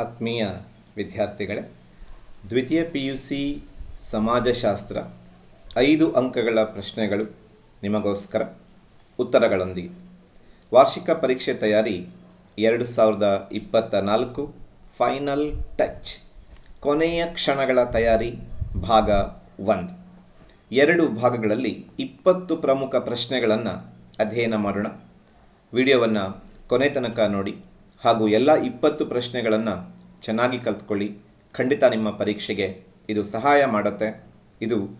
ಆತ್ಮೀಯ ವಿದ್ಯಾರ್ಥಿಗಳೇ, ದ್ವಿತೀಯ ಪಿ ಯು ಸಿ ಸಮಾಜಶಾಸ್ತ್ರ ಐದು ಅಂಕಗಳ ಪ್ರಶ್ನೆಗಳು ನಿಮಗೋಸ್ಕರ. ಉತ್ತರಗಳೊಂದಿಗೆ. ವಾರ್ಷಿಕ ಪರೀಕ್ಷೆ ತಯಾರಿ ಎರಡು ಸಾವಿರದ ಇಪ್ಪತ್ತ ನಾಲ್ಕು ಫೈನಲ್ ಟಚ್. ಕೊನೆಯ ಕ್ಷಣಗಳ ತಯಾರಿ ಭಾಗ ಒಂದು. ಎರಡು ಭಾಗಗಳಲ್ಲಿ ಇಪ್ಪತ್ತು ಪ್ರಮುಖ ಪ್ರಶ್ನೆಗಳನ್ನು ಅಧ್ಯಯನ ಮಾಡೋಣ. ವಿಡಿಯೋವನ್ನು ಕೊನೆ ತನಕ ನೋಡಿ. ಹಾಗೂ ಎಲ್ಲ ಇಪ್ಪತ್ತು ಪ್ರಶ್ನೆಗಳನ್ನು ಚೆನ್ನಾಗಿ ಕಲ್ತ್ಕೊಳ್ಳಿ. ಖಂಡಿತ ನಿಮ್ಮ ಪರೀಕ್ಷೆಗೆ ಇದು ಸಹಾಯ ಮಾಡುತ್ತೆ. ಇದು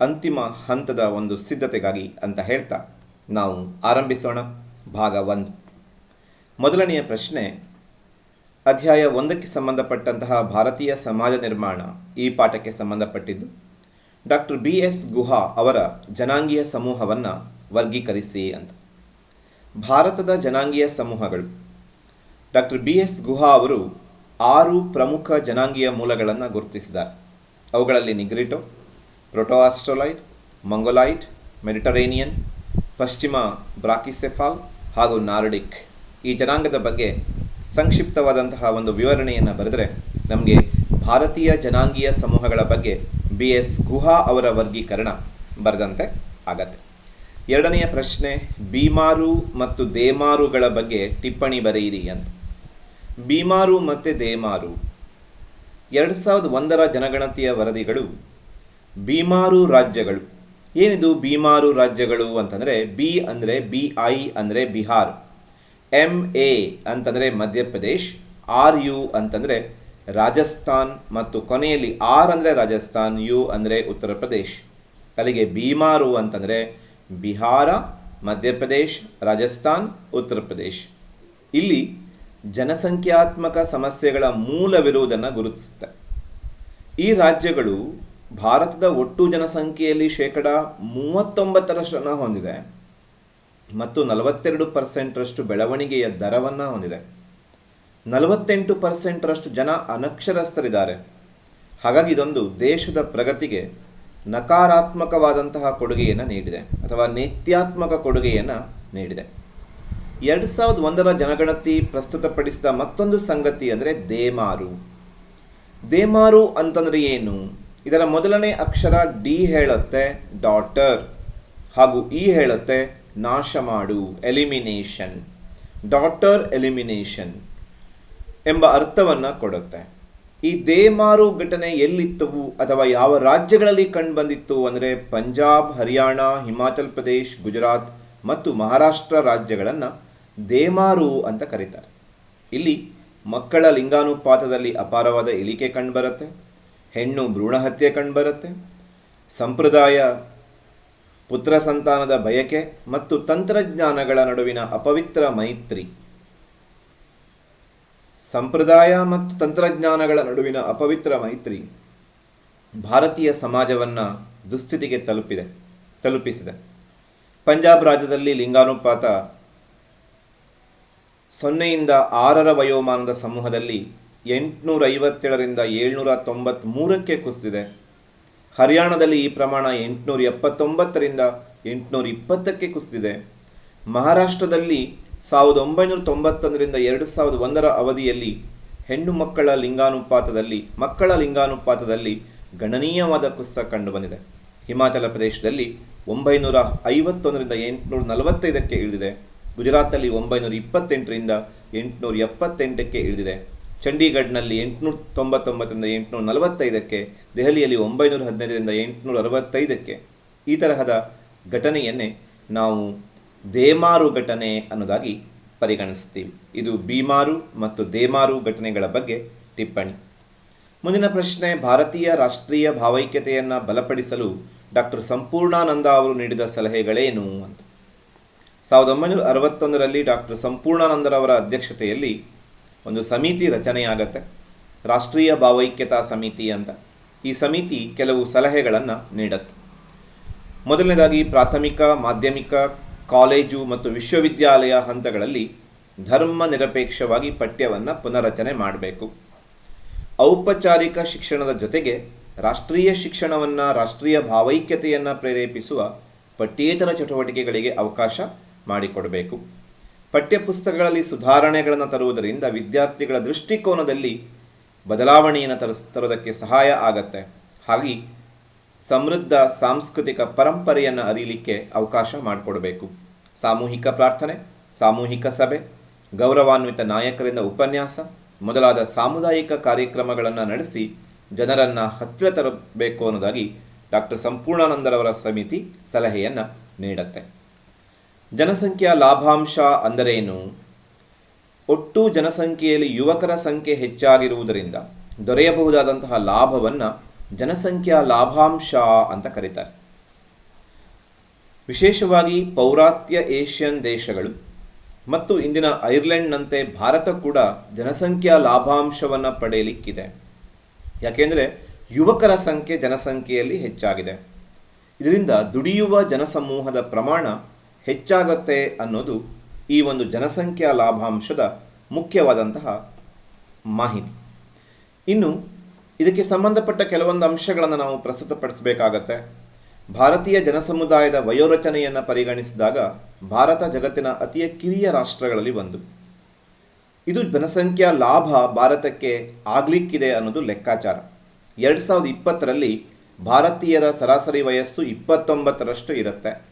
ಅಂತಿಮ ಹಂತದ ಒಂದು ಸಿದ್ಧತೆಗಾಗಿ ಅಂತ ಹೇಳ್ತಾ ನಾವು ಆರಂಭಿಸೋಣ. ಭಾಗ ಒಂದು. ಮೊದಲನೆಯ ಪ್ರಶ್ನೆ, ಅಧ್ಯಾಯ ಒಂದಕ್ಕೆ ಸಂಬಂಧಪಟ್ಟಂತಹ ಭಾರತೀಯ ಸಮಾಜ ನಿರ್ಮಾಣ ಈ ಪಾಠಕ್ಕೆ ಸಂಬಂಧಪಟ್ಟಿದ್ದು, ಡಾಕ್ಟರ್ ಬಿ ಎಸ್ ಗುಹಾ ಅವರ ಜನಾಂಗೀಯ ಸಮೂಹವನ್ನು ವರ್ಗೀಕರಿಸಿ ಅಂತ. ಭಾರತದ ಜನಾಂಗೀಯ ಸಮೂಹಗಳು ಡಾಕ್ಟರ್ ಬಿ ಎಸ್ ಗುಹಾ ಅವರು ಆರು ಪ್ರಮುಖ ಜನಾಂಗೀಯ ಮೂಲಗಳನ್ನು ಗುರುತಿಸಿದ್ದಾರೆ. ಅವುಗಳಲ್ಲಿ ನಿಗ್ರಿಟೋ ಪ್ರೊಟೋಆಸ್ಟ್ರೊಲೈಡ್ ಮಂಗೊಲೈಟ್, ಮೆಡಿಟರೇನಿಯನ್, ಪಶ್ಚಿಮ ಬ್ರಾಕಿಸೆಫಾಲ್ ಹಾಗೂ ನಾರ್ಡಿಕ್. ಈ ಜನಾಂಗದ ಬಗ್ಗೆ ಸಂಕ್ಷಿಪ್ತವಾದಂತಹ ಒಂದು ವಿವರಣೆಯನ್ನು ಬರೆದರೆ ನಮಗೆ ಭಾರತೀಯ ಜನಾಂಗೀಯ ಸಮೂಹಗಳ ಬಗ್ಗೆ ಬಿ ಎಸ್ ಗುಹಾ ಅವರ ವರ್ಗೀಕರಣ ಬರೆದಂತೆ ಆಗತ್ತೆ. ಎರಡನೆಯ ಪ್ರಶ್ನೆ ಬೀಮಾರು ಮತ್ತು ದೇಮಾರುಗಳ ಬಗ್ಗೆ ಟಿಪ್ಪಣಿ ಬರೆಯಿರಿ ಅಂತ. ಬೀಮಾರು ಮತ್ತು ದೇಮಾರು. ಎರಡು ಸಾವಿರದ ಒಂದರ ಜನಗಣತಿಯ ವರದಿಗಳು ಬೀಮಾರು ರಾಜ್ಯಗಳು. ಏನಿದು ಬೀಮಾರು ರಾಜ್ಯಗಳು ಅಂತಂದರೆ ಬಿ ಅಂದರೆ ಬಿ ಐ ಅಂದರೆ ಬಿಹಾರ್ ಎಂ ಎ ಅಂತಂದರೆ ಮಧ್ಯಪ್ರದೇಶ್, ಆರ್ ಯು ಅಂತಂದರೆ ರಾಜಸ್ಥಾನ್ ಮತ್ತು ಕೊನೆಯಲ್ಲಿ ಆರ್ ಅಂದರೆ ರಾಜಸ್ಥಾನ್, ಯು ಅಂದರೆ ಉತ್ತರ ಪ್ರದೇಶ್. ಅಲ್ಲಿಗೆ ಬೀಮಾರು ಅಂತಂದರೆ ಬಿಹಾರ, ಮಧ್ಯಪ್ರದೇಶ್, ರಾಜಸ್ಥಾನ್, ಉತ್ತರ ಪ್ರದೇಶ್. ಇಲ್ಲಿ ಜನಸಂಖ್ಯಾತ್ಮಕ ಸಮಸ್ಯೆಗಳ ಮೂಲವಿರುವುದನ್ನು ಗುರುತಿಸುತ್ತೆ. ಈ ರಾಜ್ಯಗಳು ಭಾರತದ ಒಟ್ಟು ಜನಸಂಖ್ಯೆಯಲ್ಲಿ ಶೇಕಡ ಮೂವತ್ತೊಂಬತ್ತರಷ್ಟನ್ನು ಹೊಂದಿದೆ ಮತ್ತು ನಲವತ್ತೆರಡು ಪರ್ಸೆಂಟ್ರಷ್ಟು ಬೆಳವಣಿಗೆಯ ದರವನ್ನು ಹೊಂದಿದೆ. ನಲವತ್ತೆಂಟು ಪರ್ಸೆಂಟ್ರಷ್ಟು ಜನ ಅನಕ್ಷರಸ್ಥರಿದ್ದಾರೆ. ಹಾಗಾಗಿ ಇದೊಂದು ದೇಶದ ಪ್ರಗತಿಗೆ ನಕಾರಾತ್ಮಕವಾದಂತಹ ಕೊಡುಗೆಯನ್ನು ನೀಡಿದೆ ಅಥವಾ ನೇತ್ಯಾತ್ಮಕ ಕೊಡುಗೆಯನ್ನು ನೀಡಿದೆ. ಎರಡು ಸಾವಿರದ ಒಂದರ ಜನಗಣತಿ ಪ್ರಸ್ತುತಪಡಿಸಿದ ಮತ್ತೊಂದು ಸಂಗತಿ ಅಂದರೆ ದೇಮಾರು. ದೇಮಾರು ಅಂತಂದರೆ ಏನು? ಇದರ ಮೊದಲನೇ ಅಕ್ಷರ ಡಿ ಹೇಳುತ್ತೆ, ಡಾಟರ್. ಹಾಗೂ ಇ ಹೇಳುತ್ತೆ, ನಾಶ ಮಾಡು, ಎಲಿಮಿನೇಷನ್. ಡಾಟರ್ ಎಲಿಮಿನೇಷನ್ ಎಂಬ ಅರ್ಥವನ್ನು ಕೊಡುತ್ತೆ. ಈ ದೇಮಾರು ಘಟನೆ ಎಲ್ಲಿತ್ತವು ಅಥವಾ ಯಾವ ರಾಜ್ಯಗಳಲ್ಲಿ ಕಂಡುಬಂದಿತ್ತು ಅಂದರೆ ಪಂಜಾಬ್, ಹರಿಯಾಣ, ಹಿಮಾಚಲ್ ಪ್ರದೇಶ್, ಗುಜರಾತ್ ಮತ್ತು ಮಹಾರಾಷ್ಟ್ರ ರಾಜ್ಯಗಳನ್ನು ದೇಮಾರು ಅಂತ ಕರೀತಾರೆ. ಇಲ್ಲಿ ಮಕ್ಕಳ ಲಿಂಗಾನುಪಾತದಲ್ಲಿ ಅಪಾರವಾದ ಇಳಿಕೆ ಕಂಡುಬರುತ್ತೆ ಹೆಣ್ಣು ಭ್ರೂಣಹತ್ಯೆ ಕಂಡುಬರುತ್ತೆ ಸಂಪ್ರದಾಯ, ಪುತ್ರ ಸಂತಾನದ ಬಯಕೆ ಮತ್ತು ತಂತ್ರಜ್ಞಾನಗಳ ನಡುವಿನ ಅಪವಿತ್ರ ಮೈತ್ರಿ. ಸಂಪ್ರದಾಯ ಮತ್ತು ತಂತ್ರಜ್ಞಾನಗಳ ನಡುವಿನ ಅಪವಿತ್ರ ಮೈತ್ರಿ ಭಾರತೀಯ ಸಮಾಜವನ್ನು ದುಸ್ಥಿತಿಗೆ ತಲುಪಿದೆ, ತಲುಪಿಸಿದೆ. ಪಂಜಾಬ್ ರಾಜ್ಯದಲ್ಲಿ ಲಿಂಗಾನುಪಾತ ಸೊನ್ನೆಯಿಂದ ಆರರ ವಯೋಮಾನದ ಸಮೂಹದಲ್ಲಿ ಎಂಟುನೂರ ಐವತ್ತೇಳರಿಂದ ಏಳ್ನೂರ ತೊಂಬತ್ತ್ಮೂರಕ್ಕೆ ಕುಸಿದಿದೆ. ಹರಿಯಾಣದಲ್ಲಿ ಈ ಪ್ರಮಾಣ ಎಂಟುನೂರ ಎಪ್ಪತ್ತೊಂಬತ್ತರಿಂದ ಎಂಟುನೂರ ಇಪ್ಪತ್ತಕ್ಕೆ ಕುಸಿದಿದೆ. ಮಹಾರಾಷ್ಟ್ರದಲ್ಲಿ ಸಾವಿರದ ಒಂಬೈನೂರ ತೊಂಬತ್ತೊಂದರಿಂದ ಎರಡು ಸಾವಿರದ ಒಂದರ ಅವಧಿಯಲ್ಲಿ ಹೆಣ್ಣು ಮಕ್ಕಳ ಲಿಂಗಾನುಪಾತದಲ್ಲಿ ಮಕ್ಕಳ ಲಿಂಗಾನುಪಾತದಲ್ಲಿ ಗಣನೀಯವಾದ ಕುಸಿತ ಕಂಡುಬಂದಿದೆ. ಹಿಮಾಚಲ ಪ್ರದೇಶದಲ್ಲಿ ಒಂಬೈನೂರ ಐವತ್ತೊಂದರಿಂದ ಎಂಟುನೂರ ನಲವತ್ತೈದಕ್ಕೆ ಇಳಿದಿದೆ. ಗುಜರಾತಲ್ಲಿ ಒಂಬೈನೂರ ಇಪ್ಪತ್ತೆಂಟರಿಂದ ಎಂಟುನೂರ ಎಪ್ಪತ್ತೆಂಟಕ್ಕೆ ಇಳಿದಿದೆ. ಚಂಡೀಗಢ್ನಲ್ಲಿ ಎಂಟುನೂರ ತೊಂಬತ್ತೊಂಬತ್ತರಿಂದ ಎಂಟುನೂರ ನಲವತ್ತೈದಕ್ಕೆ, ದೆಹಲಿಯಲ್ಲಿ ಒಂಬೈನೂರ ಹದಿನೈದರಿಂದ ಎಂಟುನೂರ ಅರವತ್ತೈದಕ್ಕೆ. ಈ ತರಹದ ಘಟನೆಯನ್ನೇ ನಾವು ದೇಮಾರು ಘಟನೆ ಅನ್ನೋದಾಗಿ ಪರಿಗಣಿಸ್ತೀವಿ. ಇದು ಬೀಮಾರು ಮತ್ತು ದೇಮಾರು ಘಟನೆಗಳ ಬಗ್ಗೆ ಟಿಪ್ಪಣಿ. ಮುಂದಿನ ಪ್ರಶ್ನೆ, ಭಾರತೀಯ ರಾಷ್ಟ್ರೀಯ ಭಾವೈಕ್ಯತೆಯನ್ನು ಬಲಪಡಿಸಲು ಡಾಕ್ಟರ್ ಸಂಪೂರ್ಣಾನಂದ ಅವರು ನೀಡಿದ ಸಲಹೆಗಳೇನು ಅಂತ. ಸಾವಿರದ ಒಂಬೈನೂರ ಅರವತ್ತೊಂದರಲ್ಲಿ ಡಾಕ್ಟರ್ ಸಂಪೂರ್ಣಾನಂದರವರ ಅಧ್ಯಕ್ಷತೆಯಲ್ಲಿ ಒಂದು ಸಮಿತಿ ರಚನೆಯಾಗತ್ತೆ. ರಾಷ್ಟ್ರೀಯ ಭಾವೈಕ್ಯತಾ ಸಮಿತಿ ಅಂತ. ಈ ಸಮಿತಿ ಕೆಲವು ಸಲಹೆಗಳನ್ನು ನೀಡುತ್ತೆ. ಮೊದಲನೇದಾಗಿ ಪ್ರಾಥಮಿಕ, ಮಾಧ್ಯಮಿಕ, ಕಾಲೇಜು ಮತ್ತು ವಿಶ್ವವಿದ್ಯಾಲಯ ಹಂತಗಳಲ್ಲಿ ಧರ್ಮ ನಿರಪೇಕ್ಷವಾಗಿ ಪಠ್ಯವನ್ನು ಪುನರಚನೆ ಮಾಡಬೇಕು. ಔಪಚಾರಿಕ ಶಿಕ್ಷಣದ ಜೊತೆಗೆ ರಾಷ್ಟ್ರೀಯ ಶಿಕ್ಷಣವನ್ನು ರಾಷ್ಟ್ರೀಯ ಭಾವೈಕ್ಯತೆಯನ್ನು ಪ್ರೇರೇಪಿಸುವ ಪಠ್ಯೇತರ ಚಟುವಟಿಕೆಗಳಿಗೆ ಅವಕಾಶ ಮಾಡಿಕೊಡಬೇಕು. ಪಠ್ಯಪುಸ್ತಕಗಳಲ್ಲಿ ಸುಧಾರಣೆಗಳನ್ನು ತರುವುದರಿಂದ ವಿದ್ಯಾರ್ಥಿಗಳ ದೃಷ್ಟಿಕೋನದಲ್ಲಿ ಬದಲಾವಣೆಯನ್ನು ತರಿಸ್ ತರೋದಕ್ಕೆ ಸಹಾಯ ಆಗತ್ತೆ. ಹಾಗೆ ಸಮೃದ್ಧ ಸಾಂಸ್ಕೃತಿಕ ಪರಂಪರೆಯನ್ನು ಅರಿಯಲಿಕ್ಕೆ ಅವಕಾಶ ಮಾಡಿಕೊಡಬೇಕು. ಸಾಮೂಹಿಕ ಪ್ರಾರ್ಥನೆ, ಸಾಮೂಹಿಕ ಸಭೆ, ಗೌರವಾನ್ವಿತ ನಾಯಕರಿಂದ ಉಪನ್ಯಾಸ, ಮೊದಲಾದ ಸಾಮುದಾಯಿಕ ಕಾರ್ಯಕ್ರಮಗಳನ್ನು ನಡೆಸಿ ಜನರನ್ನು ಹತ್ತಿರ ತರಬೇಕು ಅನ್ನೋದಾಗಿ ಡಾಕ್ಟರ್ ಸಂಪೂರ್ಣಾನಂದರವರ ಸಮಿತಿ ಸಲಹೆಯನ್ನು ನೀಡುತ್ತೆ. ಜನಸಂಖ್ಯಾ ಲಾಭಾಂಶ ಅಂದರೇನು? ಒಟ್ಟು ಜನಸಂಖ್ಯೆಯಲ್ಲಿ ಯುವಕರ ಸಂಖ್ಯೆ ಹೆಚ್ಚಾಗಿರುವುದರಿಂದ ದೊರೆಯಬಹುದಾದಂತಹ ಲಾಭವನ್ನು ಜನಸಂಖ್ಯಾ ಲಾಭಾಂಶ ಅಂತ ಕರೀತಾರೆ. ವಿಶೇಷವಾಗಿ ಪೌರಾತ್ಯ ಏಷ್ಯನ್ ದೇಶಗಳು ಮತ್ತು ಇಂದಿನ ಐರ್ಲೆಂಡ್ನಂತೆ ಭಾರತ ಕೂಡ ಜನಸಂಖ್ಯಾ ಲಾಭಾಂಶವನ್ನು ಪಡೆಯಲಿಕ್ಕಿದೆ. ಯಾಕೆಂದರೆ ಯುವಕರ ಸಂಖ್ಯೆ ಜನಸಂಖ್ಯೆಯಲ್ಲಿ ಹೆಚ್ಚಾಗಿದೆ. ಇದರಿಂದ ದುಡಿಯುವ ಜನಸಮೂಹದ ಪ್ರಮಾಣ ಹೆಚ್ಚಾಗತ್ತೆ ಅನ್ನೋದು ಈ ಒಂದು ಜನಸಂಖ್ಯಾ ಲಾಭಾಂಶದ ಮುಖ್ಯವಾದಂತಹ ಮಾಹಿತಿ. ಇನ್ನು ಇದಕ್ಕೆ ಸಂಬಂಧಪಟ್ಟ ಕೆಲವೊಂದು ಅಂಶಗಳನ್ನು ನಾವು ಪ್ರಸ್ತುತಪಡಿಸಬೇಕಾಗತ್ತೆ. ಭಾರತೀಯ ಜನಸಮುದಾಯದ ವಯೋರಚನೆಯನ್ನು ಪರಿಗಣಿಸಿದಾಗ ಭಾರತ ಜಗತ್ತಿನ ಅತಿಯ ಕಿರಿಯ ರಾಷ್ಟ್ರಗಳಲ್ಲಿ ಒಂದು. ಇದು ಜನಸಂಖ್ಯಾ ಲಾಭ ಭಾರತಕ್ಕೆ ಆಗಲಿಕ್ಕಿದೆ ಅನ್ನೋದು ಲೆಕ್ಕಾಚಾರ. ಎರಡು ಸಾವಿರದ ಇಪ್ಪತ್ತರಲ್ಲಿ ಭಾರತೀಯರ ಸರಾಸರಿ ವಯಸ್ಸು ಇಪ್ಪತ್ತೊಂಬತ್ತರಷ್ಟು ಇರುತ್ತೆ.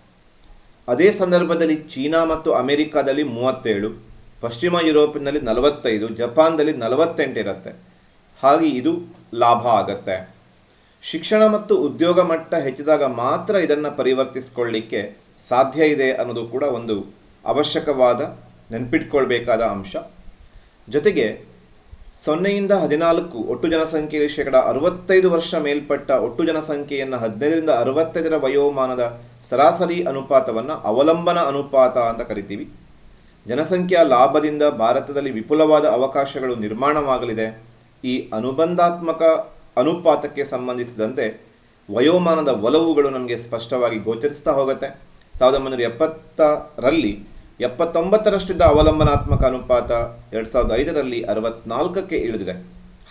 ಅದೇ ಸಂದರ್ಭದಲ್ಲಿ ಚೀನಾ ಮತ್ತು ಅಮೆರಿಕಾದಲ್ಲಿ ಮೂವತ್ತೇಳು, ಪಶ್ಚಿಮ ಯುರೋಪಿನಲ್ಲಿ ನಲವತ್ತೈದು, ಜಪಾನ್ದಲ್ಲಿ ನಲವತ್ತೆಂಟು ಇರುತ್ತೆ. ಹಾಗೆ ಇದು ಲಾಭ ಆಗತ್ತೆ. ಶಿಕ್ಷಣ ಮತ್ತು ಉದ್ಯೋಗ ಮಟ್ಟ ಹೆಚ್ಚಿದಾಗ ಮಾತ್ರ ಇದನ್ನು ಪರಿವರ್ತಿಸ್ಕೊಳ್ಳಿಕ್ಕೆ ಸಾಧ್ಯ ಇದೆ ಅನ್ನೋದು ಕೂಡ ಒಂದು ಅವಶ್ಯಕವಾದ, ನೆನ್ಪಿಟ್ಕೊಳ್ಬೇಕಾದ ಅಂಶ. ಜೊತೆಗೆ ಸೊನ್ನೆಯಿಂದ ಹದಿನಾಲ್ಕು ಒಟ್ಟು ಜನಸಂಖ್ಯೆಯಲ್ಲಿ ಶೇಕಡ ಅರವತ್ತೈದು ವರ್ಷ ಮೇಲ್ಪಟ್ಟ ಒಟ್ಟು ಜನಸಂಖ್ಯೆಯನ್ನು ಹದಿನೈದರಿಂದ ಅರವತ್ತೈದರ ವಯೋಮಾನದ ಸರಾಸರಿ ಅನುಪಾತವನ್ನು ಅವಲಂಬನ ಅನುಪಾತ ಅಂತ ಕರಿತೀವಿ. ಜನಸಂಖ್ಯಾ ಲಾಭದಿಂದ ಭಾರತದಲ್ಲಿ ವಿಪುಲವಾದ ಅವಕಾಶಗಳು ನಿರ್ಮಾಣವಾಗಲಿದೆ. ಈ ಅನುಬಂಧಾತ್ಮಕ ಅನುಪಾತಕ್ಕೆ ಸಂಬಂಧಿಸಿದಂತೆ ವಯೋಮಾನದ ಒಲವುಗಳು ನಮಗೆ ಸ್ಪಷ್ಟವಾಗಿ ಗೋಚರಿಸ್ತಾ ಹೋಗುತ್ತೆ. ಸಾವಿರದ ಒಂಬೈನೂರ ಎಪ್ಪತ್ತರಲ್ಲಿ ಎಪ್ಪತ್ತೊಂಬತ್ತರಷ್ಟಿದ್ದ ಅವಲಂಬನಾತ್ಮಕ ಅನುಪಾತ ಎರಡು ಸಾವಿರದ ಐದರಲ್ಲಿ ಅರವತ್ನಾಲ್ಕಕ್ಕೆ ಇಳಿದಿದೆ.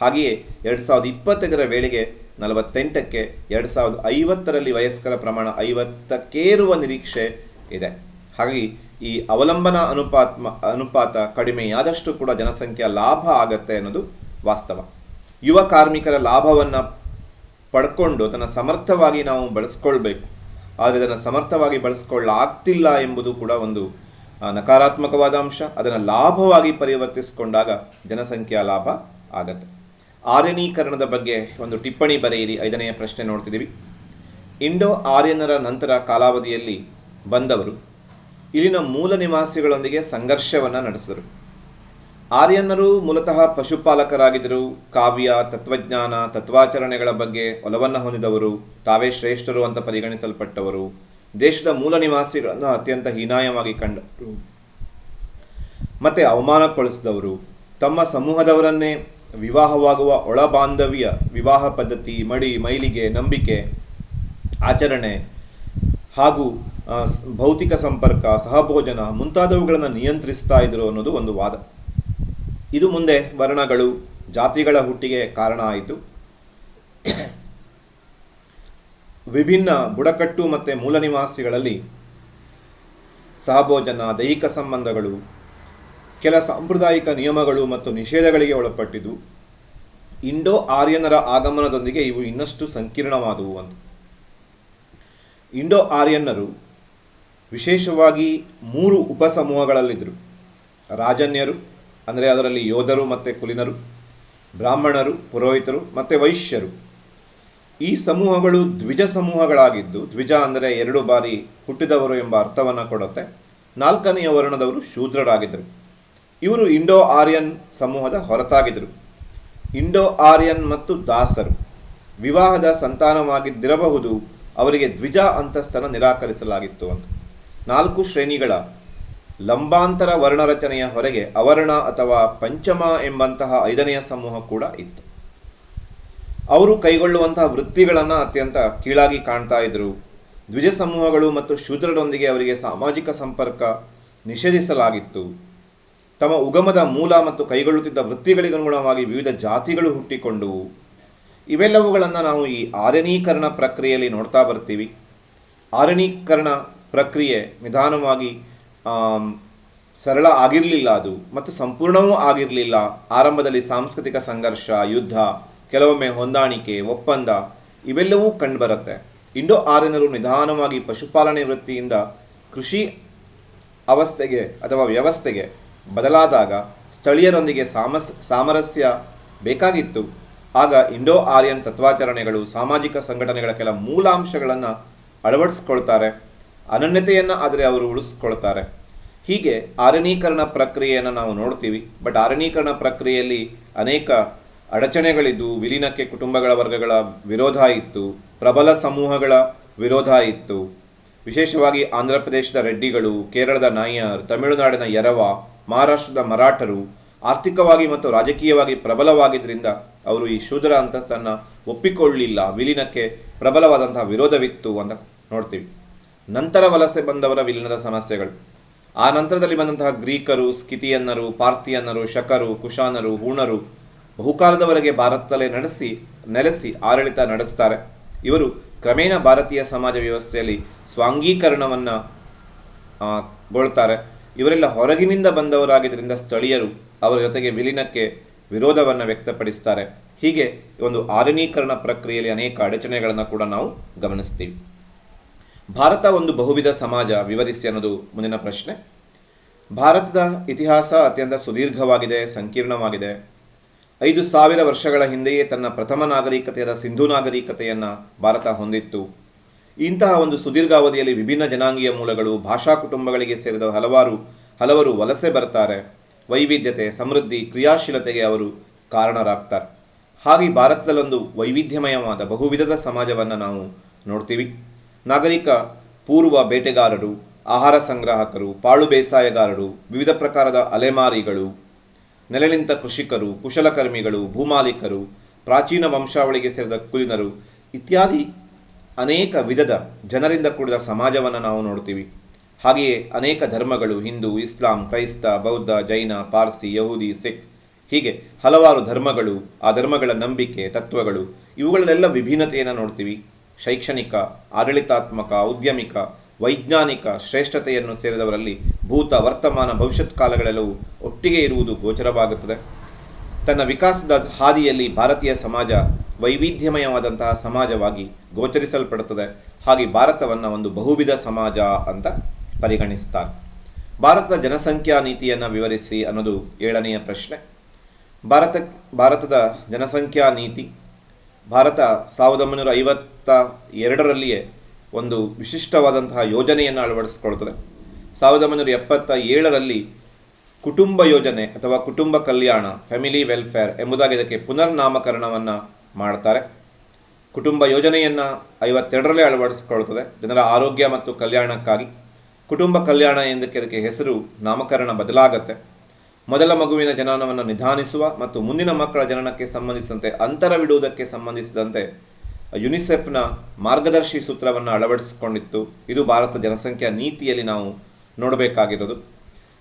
ಹಾಗೆಯೇ ಎರಡು ಸಾವಿರದ ಇಪ್ಪತ್ತೈದರ ವೇಳೆಗೆ ನಲವತ್ತೆಂಟಕ್ಕೆ ಎರಡು ಸಾವಿರದ ಐವತ್ತರಲ್ಲಿ ವಯಸ್ಕರ ಪ್ರಮಾಣ ಐವತ್ತಕ್ಕೇರುವ ನಿರೀಕ್ಷೆ ಇದೆ. ಹಾಗಾಗಿ ಈ ಅವಲಂಬನಾ ಅನುಪಾತ್ಮ, ಅನುಪಾತ ಕಡಿಮೆಯಾದಷ್ಟು ಕೂಡ ಜನಸಂಖ್ಯಾ ಲಾಭ ಆಗತ್ತೆ ಅನ್ನೋದು ವಾಸ್ತವ. ಯುವ ಕಾರ್ಮಿಕರ ಲಾಭವನ್ನು ಪಡ್ಕೊಂಡು ಅದನ್ನು ಸಮರ್ಥವಾಗಿ ನಾವು ಬಳಸ್ಕೊಳ್ಬೇಕು. ಆದರೆ ಅದನ್ನು ಸಮರ್ಥವಾಗಿ ಬಳಸ್ಕೊಳ್ಳಾಗ್ತಿಲ್ಲ ಎಂಬುದು ಕೂಡ ಒಂದು ನಕಾರಾತ್ಮಕವಾದ ಅಂಶ. ಅದನ್ನು ಲಾಭವಾಗಿ ಪರಿವರ್ತಿಸಿಕೊಂಡಾಗ ಜನಸಂಖ್ಯಾ ಲಾಭ ಆಗತ್ತೆ. ಆರ್ಯನೀಕರಣದ ಬಗ್ಗೆ ಒಂದು ಟಿಪ್ಪಣಿ ಬರೆಯಿರಿ, ಐದನೆಯ ಪ್ರಶ್ನೆ ನೋಡ್ತಿದ್ದೀವಿ. ಇಂಡೋ ಆರ್ಯನರ ನಂತರ ಕಾಲಾವಧಿಯಲ್ಲಿ ಬಂದವರು ಇಲ್ಲಿನ ಮೂಲ ನಿವಾಸಿಗಳೊಂದಿಗೆ ಸಂಘರ್ಷವನ್ನು ನಡೆಸಿದರು. ಆರ್ಯನ್ನರು ಮೂಲತಃ ಪಶುಪಾಲಕರಾಗಿದ್ದರು, ಕಾವ್ಯ, ತತ್ವಜ್ಞಾನ, ತತ್ವಾಚರಣೆಗಳ ಬಗ್ಗೆ ಒಲವನ್ನು ಹೊಂದಿದವರು, ತಾವೇ ಶ್ರೇಷ್ಠರು ಅಂತ ಪರಿಗಣಿಸಲ್ಪಟ್ಟವರು, ದೇಶದ ಮೂಲ ನಿವಾಸಿಗಳನ್ನು ಅತ್ಯಂತ ಹೀನಾಯವಾಗಿ ಕಂಡರು. ಮತ್ತು ಅವಮಾನಕ್ಕೊಳಿಸಿದವರು, ತಮ್ಮ ಸಮೂಹದವರನ್ನೇ ವಿವಾಹವಾಗುವ ಒಳ ಬಾಂಧವ್ಯ ವಿವಾಹ ಪದ್ಧತಿ, ಮಡಿ, ಮೈಲಿಗೆ, ನಂಬಿಕೆ, ಆಚರಣೆ ಹಾಗೂ ಭೌತಿಕ ಸಂಪರ್ಕ, ಸಹಭೋಜನ ಮುಂತಾದವುಗಳನ್ನು ನಿಯಂತ್ರಿಸ್ತಾ ಇದ್ರು ಅನ್ನೋದು ಒಂದು ವಾದ. ಇದು ಮುಂದೆ ವರ್ಣಗಳು ಜಾತಿಗಳ ಹುಟ್ಟಿಗೆ ಕಾರಣ ಆಯಿತು. ವಿಭಿನ್ನ ಬುಡಕಟ್ಟು ಮತ್ತು ಮೂಲ ನಿವಾಸಿಗಳಲ್ಲಿ ಸಹಭೋಜನ, ದೈಹಿಕ ಸಂಬಂಧಗಳು ಕೆಲ ಸಾಂಪ್ರದಾಯಿಕ ನಿಯಮಗಳು ಮತ್ತು ನಿಷೇಧಗಳಿಗೆ ಒಳಪಟ್ಟಿದ್ದು, ಇಂಡೋ ಆರ್ಯನರ ಆಗಮನದೊಂದಿಗೆ ಇವು ಇನ್ನಷ್ಟು ಸಂಕೀರ್ಣವಾದವು ಅಂತ. ಇಂಡೋ ಆರ್ಯನ್ನರು ವಿಶೇಷವಾಗಿ ಮೂರು ಉಪಸಮೂಹಗಳಲ್ಲಿದ್ದರು. ರಾಜನ್ಯರು, ಅಂದರೆ ಅದರಲ್ಲಿ ಯೋಧರು ಮತ್ತು ಕುಲಿನರು, ಬ್ರಾಹ್ಮಣರು, ಪುರೋಹಿತರು ಮತ್ತು ವೈಶ್ಯರು. ಈ ಸಮೂಹಗಳು ದ್ವಿಜ ಸಮೂಹಗಳಾಗಿದ್ದು, ದ್ವಿಜ ಅಂದರೆ ಎರಡು ಬಾರಿ ಹುಟ್ಟಿದವರು ಎಂಬ ಅರ್ಥವನ್ನು ಕೊಡುತ್ತೆ. ನಾಲ್ಕನೆಯ ವರ್ಣದವರು ಶೂದ್ರರಾಗಿದ್ದರು. ಇವರು ಇಂಡೋ ಆರ್ಯನ್ ಸಮೂಹದ ಹೊರತಾಗಿದ್ದರು. ಇಂಡೋ ಆರ್ಯನ್ ಮತ್ತು ದಾಸರು ವಿವಾಹದ ಸಂತಾನವಾಗಿದ್ದಿರಬಹುದು, ಅವರಿಗೆ ದ್ವಿಜ ಅಂತಸ್ತನ ನಿರಾಕರಿಸಲಾಗಿತ್ತು ಅಂತ. ನಾಲ್ಕು ಶ್ರೇಣಿಗಳ ಲಂಬಾಂತರ ವರ್ಣರಚನೆಯ ಹೊರಗೆ ಅವರ್ಣ ಅಥವಾ ಪಂಚಮ ಎಂಬಂತಹ ಐದನೆಯ ಸಮೂಹ ಕೂಡ ಇತ್ತು. ಅವರು ಕೈಗೊಳ್ಳುವಂತಹ ವೃತ್ತಿಗಳನ್ನು ಅತ್ಯಂತ ಕೀಳಾಗಿ ಕಾಣ್ತಾ ಇದ್ದರು ದ್ವಿಜ ಸಮೂಹಗಳು ಮತ್ತು ಶೂದ್ರರೊಂದಿಗೆ ಅವರಿಗೆ ಸಾಮಾಜಿಕ ಸಂಪರ್ಕ ನಿಷೇಧಿಸಲಾಗಿತ್ತು. ತಮ್ಮ ಉಗಮದ ಮೂಲ ಮತ್ತು ಕೈಗೊಳ್ಳುತ್ತಿದ್ದ ವೃತ್ತಿಗಳಿಗನುಗುಣವಾಗಿ ವಿವಿಧ ಜಾತಿಗಳು ಹುಟ್ಟಿಕೊಂಡವು ಇವೆಲ್ಲವುಗಳನ್ನು ನಾವು ಈ ಆರ್ಯನೀಕರಣ ಪ್ರಕ್ರಿಯೆಯಲ್ಲಿ ನೋಡ್ತಾ ಬರ್ತೀವಿ. ಆರ್ಯನೀಕರಣ ಪ್ರಕ್ರಿಯೆ ನಿಧಾನವಾಗಿ ಸರಳ ಆಗಿರಲಿಲ್ಲ ಅದು ಮತ್ತು ಸಂಪೂರ್ಣವೂ ಆಗಿರಲಿಲ್ಲ. ಆರಂಭದಲ್ಲಿ ಸಾಂಸ್ಕೃತಿಕ ಸಂಘರ್ಷ, ಯುದ್ಧ, ಕೆಲವೊಮ್ಮೆ ಹೊಂದಾಣಿಕೆ, ಒಪ್ಪಂದ ಇವೆಲ್ಲವೂ ಕಂಡುಬರುತ್ತೆ. ಇಂಡೋ ಆರ್ಯನರು ನಿಧಾನವಾಗಿ ಪಶುಪಾಲನೆ ವೃತ್ತಿಯಿಂದ ಕೃಷಿ ಅವಸ್ಥೆಗೆ ಅಥವಾ ವ್ಯವಸ್ಥೆಗೆ ಬದಲಾದಾಗ ಸ್ಥಳೀಯರೊಂದಿಗೆ ಸಾಮಸ್, ಸಾಮರಸ್ಯ ಬೇಕಾಗಿತ್ತು. ಆಗ ಇಂಡೋ ಆರ್ಯನ್ ತತ್ವಾಚರಣೆಗಳು ಸಾಮಾಜಿಕ ಸಂಘಟನೆಗಳ ಕೆಲ ಮೂಲಾಂಶಗಳನ್ನು ಅಳವಡಿಸ್ಕೊಳ್ತಾರೆ. ಅನನ್ಯತೆಯನ್ನು ಆದರೆ ಅವರು ಉಳಿಸ್ಕೊಳ್ತಾರೆ. ಹೀಗೆ ಆರಣೀಕರಣ ಪ್ರಕ್ರಿಯೆಯನ್ನು ನಾವು ನೋಡ್ತೀವಿ. ಬಟ್ ಆರಣೀಕರಣ ಪ್ರಕ್ರಿಯೆಯಲ್ಲಿ ಅನೇಕ ಅಡಚಣೆಗಳಿದ್ದು, ವಿಲೀನಕ್ಕೆ ಕುಟುಂಬಗಳ ವರ್ಗಗಳ ವಿರೋಧ ಇತ್ತು, ಪ್ರಬಲ ಸಮೂಹಗಳ ವಿರೋಧ ಇತ್ತು. ವಿಶೇಷವಾಗಿ ಆಂಧ್ರ ಪ್ರದೇಶದ ರೆಡ್ಡಿಗಳು, ಕೇರಳದ ನಾಯರ್ ತಮಿಳುನಾಡಿನ ಯರವ ಮಹಾರಾಷ್ಟ್ರದ ಮರಾಠರು ಆರ್ಥಿಕವಾಗಿ ಮತ್ತು ರಾಜಕೀಯವಾಗಿ ಪ್ರಬಲವಾಗಿದ್ದರಿಂದ ಅವರು ಈ ಶೂದ್ರ ಅಂತಸ್ತನ್ನು ಒಪ್ಪಿಕೊಳ್ಳಲಿಲ್ಲ ವಿಲೀನಕ್ಕೆ ಪ್ರಬಲವಾದಂತಹ ವಿರೋಧವಿತ್ತು ಅಂತ ನೋಡ್ತೀವಿ. ನಂತರ ವಲಸೆ ಬಂದವರ ವಿಲೀನದ ಸಮಸ್ಯೆಗಳು. ಆ ನಂತರದಲ್ಲಿ ಬಂದಂತಹ ಗ್ರೀಕರು, ಸ್ಕಿತಿಯನ್ನರು, ಪಾರ್ಥಿಯನ್ನರು, ಶಕರು, ಕುಶಾನರು, ಹೂಣರು ಬಹುಕಾಲದವರೆಗೆ ಭಾರತದಲ್ಲೇ ನಡೆಸಿ, ನೆಲೆಸಿ ಆಡಳಿತ ನಡೆಸ್ತಾರೆ. ಇವರು ಕ್ರಮೇಣ ಭಾರತೀಯ ಸಮಾಜ ವ್ಯವಸ್ಥೆಯಲ್ಲಿ ಸ್ವಾಂಗೀಕರಣವನ್ನು ಗೊಳ್ತಾರೆ. ಇವರೆಲ್ಲ ಹೊರಗಿನಿಂದ ಬಂದವರಾಗಿದ್ದರಿಂದ ಸ್ಥಳೀಯರು ಅವರ ಜೊತೆಗೆ ವಿಲೀನಕ್ಕೆ ವಿರೋಧವನ್ನು ವ್ಯಕ್ತಪಡಿಸ್ತಾರೆ. ಹೀಗೆ ಒಂದು ಆಧುನೀಕರಣ ಪ್ರಕ್ರಿಯೆಯಲ್ಲಿ ಅನೇಕ ಅಡಚಣೆಗಳನ್ನು ಕೂಡ ನಾವು ಗಮನಿಸ್ತೀವಿ. ಭಾರತ ಒಂದು ಬಹುವಿಧ ಸಮಾಜ ವಿವರಿಸಿ ಅನ್ನೋದು ಮುಂದಿನ ಪ್ರಶ್ನೆ. ಭಾರತದ ಇತಿಹಾಸ ಅತ್ಯಂತ ಸುದೀರ್ಘವಾಗಿದೆ, ಸಂಕೀರ್ಣವಾಗಿದೆ. ಐದು ಸಾವಿರ ವರ್ಷಗಳ ಹಿಂದೆಯೇ ತನ್ನ ಪ್ರಥಮ ನಾಗರಿಕತೆಯಾದ ಸಿಂಧು ನಾಗರಿಕತೆಯನ್ನು ಭಾರತ ಹೊಂದಿತ್ತು. ಇಂತಹ ಒಂದು ಸುದೀರ್ಘ ಅವಧಿಯಲ್ಲಿ ವಿಭಿನ್ನ ಜನಾಂಗೀಯ ಮೂಲಗಳು, ಭಾಷಾ ಕುಟುಂಬಗಳಿಗೆ ಸೇರಿದ ಹಲವಾರು, ಹಲವರು ವಲಸೆ ಬರ್ತಾರೆ. ವೈವಿಧ್ಯತೆ, ಸಮೃದ್ಧಿ, ಕ್ರಿಯಾಶೀಲತೆಗೆ ಅವರು ಕಾರಣರಾಗ್ತಾರೆ. ಹಾಗೆ ಭಾರತದಲ್ಲೊಂದು ವೈವಿಧ್ಯಮಯವಾದ ಬಹುವಿಧದ ಸಮಾಜವನ್ನು ನಾವು ನೋಡ್ತೀವಿ. ನಾಗರಿಕ ಪೂರ್ವ ಬೇಟೆಗಾರರು, ಆಹಾರ ಸಂಗ್ರಾಹಕರು, ಪಾಳು ಬೇಸಾಯಗಾರರು, ವಿವಿಧ ಪ್ರಕಾರದ ಅಲೆಮಾರಿಗಳು, ನೆಲೆನಿಂತ ಕೃಷಿಕರು, ಕುಶಲಕರ್ಮಿಗಳು, ಭೂಮಾಲೀಕರು, ಪ್ರಾಚೀನ ವಂಶಾವಳಿಗೆ ಸೇರಿದ ಕುಲಿನರು ಇತ್ಯಾದಿ ಅನೇಕ ವಿಧದ ಜನರಿಂದ ಕೂಡಿದ ಸಮಾಜವನ್ನು ನಾವು ನೋಡ್ತೀವಿ. ಹಾಗೆಯೇ ಅನೇಕ ಧರ್ಮಗಳು, ಹಿಂದೂ, ಇಸ್ಲಾಂ, ಕ್ರೈಸ್ತ, ಬೌದ್ಧ, ಜೈನ, ಪಾರ್ಸಿ, ಯಹೂದಿ, ಸಿಖ್, ಹೀಗೆ ಹಲವಾರು ಧರ್ಮಗಳು, ಆ ಧರ್ಮಗಳ ನಂಬಿಕೆ, ತತ್ವಗಳು, ಇವುಗಳನ್ನೆಲ್ಲ ವಿಭಿನ್ನತೆಯನ್ನು ನೋಡ್ತೀವಿ. ಶೈಕ್ಷಣಿಕ, ಆಡಳಿತಾತ್ಮಕ, ಉದ್ಯಮಿಕ, ವೈಜ್ಞಾನಿಕ ಶ್ರೇಷ್ಠತೆಯನ್ನು ಸೇರಿದವರಲ್ಲಿ ಭೂತ, ವರ್ತಮಾನ, ಭವಿಷ್ಯತ್ ಕಾಲಗಳೆಲ್ಲವೂ ಒಟ್ಟಿಗೆ ಇರುವುದು ಗೋಚರವಾಗುತ್ತದೆ. ತನ್ನ ವಿಕಾಸದ ಹಾದಿಯಲ್ಲಿ ಭಾರತೀಯ ಸಮಾಜ ವೈವಿಧ್ಯಮಯವಾದಂತಹ ಸಮಾಜವಾಗಿ ಗೋಚರಿಸಲ್ಪಡುತ್ತದೆ. ಹಾಗೆ ಭಾರತವನ್ನು ಒಂದು ಬಹುವಿಧ ಸಮಾಜ ಅಂತ ಪರಿಗಣಿಸ್ತಾರೆ. ಭಾರತದ ಜನಸಂಖ್ಯಾ ನೀತಿಯನ್ನು ವಿವರಿಸಿ ಅನ್ನೋದು ಏಳನೆಯ ಪ್ರಶ್ನೆ. ಭಾರತ, ಭಾರತದ ಜನಸಂಖ್ಯಾ ನೀತಿ, ಭಾರತ ಸಾವಿರದ ಒಂಬೈನೂರ ಐವತ್ತ ಎರಡರಲ್ಲಿಯೇ ಒಂದು ವಿಶಿಷ್ಟವಾದಂತಹ ಯೋಜನೆಯನ್ನು ಅಳವಡಿಸಿಕೊಳ್ತದೆ ಸಾವಿರದ ಒಂಬೈನೂರ ಎಪ್ಪತ್ತ ಏಳರಲ್ಲಿ ಕುಟುಂಬ ಯೋಜನೆ ಅಥವಾ ಕುಟುಂಬ ಕಲ್ಯಾಣ ಫ್ಯಾಮಿಲಿ ವೆಲ್ಫೇರ್ ಎಂಬುದಾಗಿ ಇದಕ್ಕೆ ಪುನರ್ನಾಮಕರಣವನ್ನು ಮಾಡ್ತಾರೆ. ಕುಟುಂಬ ಯೋಜನೆಯನ್ನು ಐವತ್ತೆರಡರಲ್ಲೇ ಅಳವಡಿಸಿಕೊಳ್ಳುತ್ತದೆ. ಜನರ ಆರೋಗ್ಯ ಮತ್ತು ಕಲ್ಯಾಣಕ್ಕಾಗಿ ಕುಟುಂಬ ಕಲ್ಯಾಣ ಎಂದಕ್ಕೆ ಅದಕ್ಕೆ ಹೆಸರು ನಾಮಕರಣ ಬದಲಾಗತ್ತೆ. ಮೊದಲ ಮಗುವಿನ ಜನನವನ್ನು ನಿಧಾನಿಸುವ ಮತ್ತು ಮುಂದಿನ ಮಕ್ಕಳ ಜನನಕ್ಕೆ ಸಂಬಂಧಿಸಿದಂತೆ ಅಂತರವಿಡುವುದಕ್ಕೆ ಸಂಬಂಧಿಸಿದಂತೆ ಯುನಿಸೆಫ್ನ ಮಾರ್ಗದರ್ಶಿ ಸೂತ್ರವನ್ನು ಅಳವಡಿಸಿಕೊಂಡಿತ್ತು. ಇದು ಭಾರತ ಜನಸಂಖ್ಯಾ ನೀತಿಯಲ್ಲಿ ನಾವು ನೋಡಬೇಕಾಗಿರೋದು.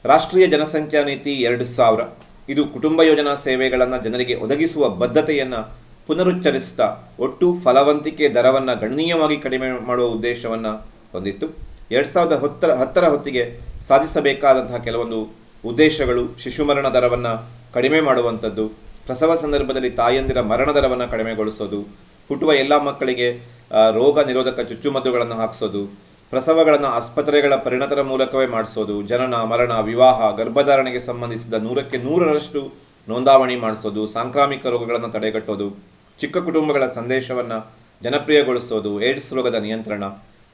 ರಾಷ್ಟ್ರೀಯ ಜನಸಂಖ್ಯಾ ನೀತಿ ಎರಡು ಸಾವಿರ. ಇದು ಕುಟುಂಬ ಯೋಜನಾ ಸೇವೆಗಳನ್ನು ಜನರಿಗೆ ಒದಗಿಸುವ ಬದ್ಧತೆಯನ್ನು ಪುನರುಚ್ಚರಿಸುತ್ತಾ ಒಟ್ಟು ಫಲವಂತಿಕೆ ದರವನ್ನು ಗಣನೀಯವಾಗಿ ಕಡಿಮೆ ಮಾಡುವ ಉದ್ದೇಶವನ್ನು ಹೊಂದಿತ್ತು. ಎರಡು ಸಾವಿರದ ಹತ್ತರ ಹತ್ತರ ಹೊತ್ತಿಗೆ ಸಾಧಿಸಬೇಕಾದಂತಹ ಕೆಲವೊಂದು ಉದ್ದೇಶಗಳು ಶಿಶು ಮರಣ ದರವನ್ನು ಕಡಿಮೆ ಮಾಡುವಂಥದ್ದು, ಪ್ರಸವ ಸಂದರ್ಭದಲ್ಲಿ ತಾಯಂದಿರ ಮರಣ ದರವನ್ನು ಕಡಿಮೆಗೊಳಿಸೋದು, ಹುಟ್ಟುವ ಎಲ್ಲ ಮಕ್ಕಳಿಗೆ ರೋಗ ನಿರೋಧಕ ಚುಚ್ಚುಮದ್ದುಗಳನ್ನು ಹಾಕಿಸೋದು, ಪ್ರಸವಗಳನ್ನು ಆಸ್ಪತ್ರೆಗಳ ಪರಿಣತರ ಮೂಲಕವೇ ಮಾಡಿಸೋದು, ಜನನ, ಮರಣ, ವಿವಾಹ, ಗರ್ಭಧಾರಣೆಗೆ ಸಂಬಂಧಿಸಿದ ನೂರಕ್ಕೆ ನೂರರಷ್ಟು ನೋಂದಾವಣಿ ಮಾಡಿಸೋದು, ಸಾಂಕ್ರಾಮಿಕ ರೋಗಗಳನ್ನು ತಡೆಗಟ್ಟೋದು ಚಿಕ್ಕ ಕುಟುಂಬಗಳ ಸಂದೇಶವನ್ನು ಜನಪ್ರಿಯಗೊಳಿಸೋದು ಏಡ್ಸ್ ರೋಗದ ನಿಯಂತ್ರಣ,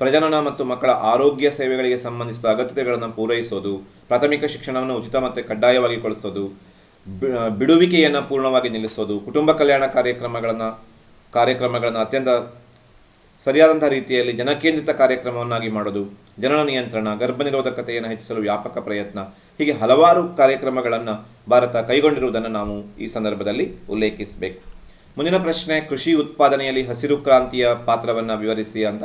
ಪ್ರಜನನ ಮತ್ತು ಮಕ್ಕಳ ಆರೋಗ್ಯ ಸೇವೆಗಳಿಗೆ ಸಂಬಂಧಿಸಿದ ಅಗತ್ಯತೆಗಳನ್ನು ಪೂರೈಸೋದು, ಪ್ರಾಥಮಿಕ ಶಿಕ್ಷಣವನ್ನು ಉಚಿತ ಮತ್ತು ಕಡ್ಡಾಯವಾಗಿ ಕೊಡಿಸೋದು ಬಿಡುವಿಕೆಯನ್ನು ಪೂರ್ಣವಾಗಿ ನಿಲ್ಲಿಸೋದು, ಕುಟುಂಬ ಕಲ್ಯಾಣ ಕಾರ್ಯಕ್ರಮಗಳನ್ನು ಕಾರ್ಯಕ್ರಮಗಳನ್ನು ಅತ್ಯಂತ ಸರಿಯಾದಂಥ ರೀತಿಯಲ್ಲಿ ಜನಕೇಂದ್ರಿತ ಕಾರ್ಯಕ್ರಮವನ್ನಾಗಿ ಮಾಡೋದು, ಜನನ ನಿಯಂತ್ರಣ ಗರ್ಭನಿರೋಧಕತೆಯನ್ನು ಹೆಚ್ಚಿಸಲು ವ್ಯಾಪಕ ಪ್ರಯತ್ನ, ಹೀಗೆ ಹಲವಾರು ಕಾರ್ಯಕ್ರಮಗಳನ್ನು ಭಾರತ ಕೈಗೊಂಡಿರುವುದನ್ನು ನಾವು ಈ ಸಂದರ್ಭದಲ್ಲಿ ಉಲ್ಲೇಖಿಸಬೇಕು. ಮುಂದಿನ ಪ್ರಶ್ನೆ, ಕೃಷಿ ಉತ್ಪಾದನೆಯಲ್ಲಿ ಹಸಿರು ಕ್ರಾಂತಿಯ ಪಾತ್ರವನ್ನು ವಿವರಿಸಿ ಅಂತ.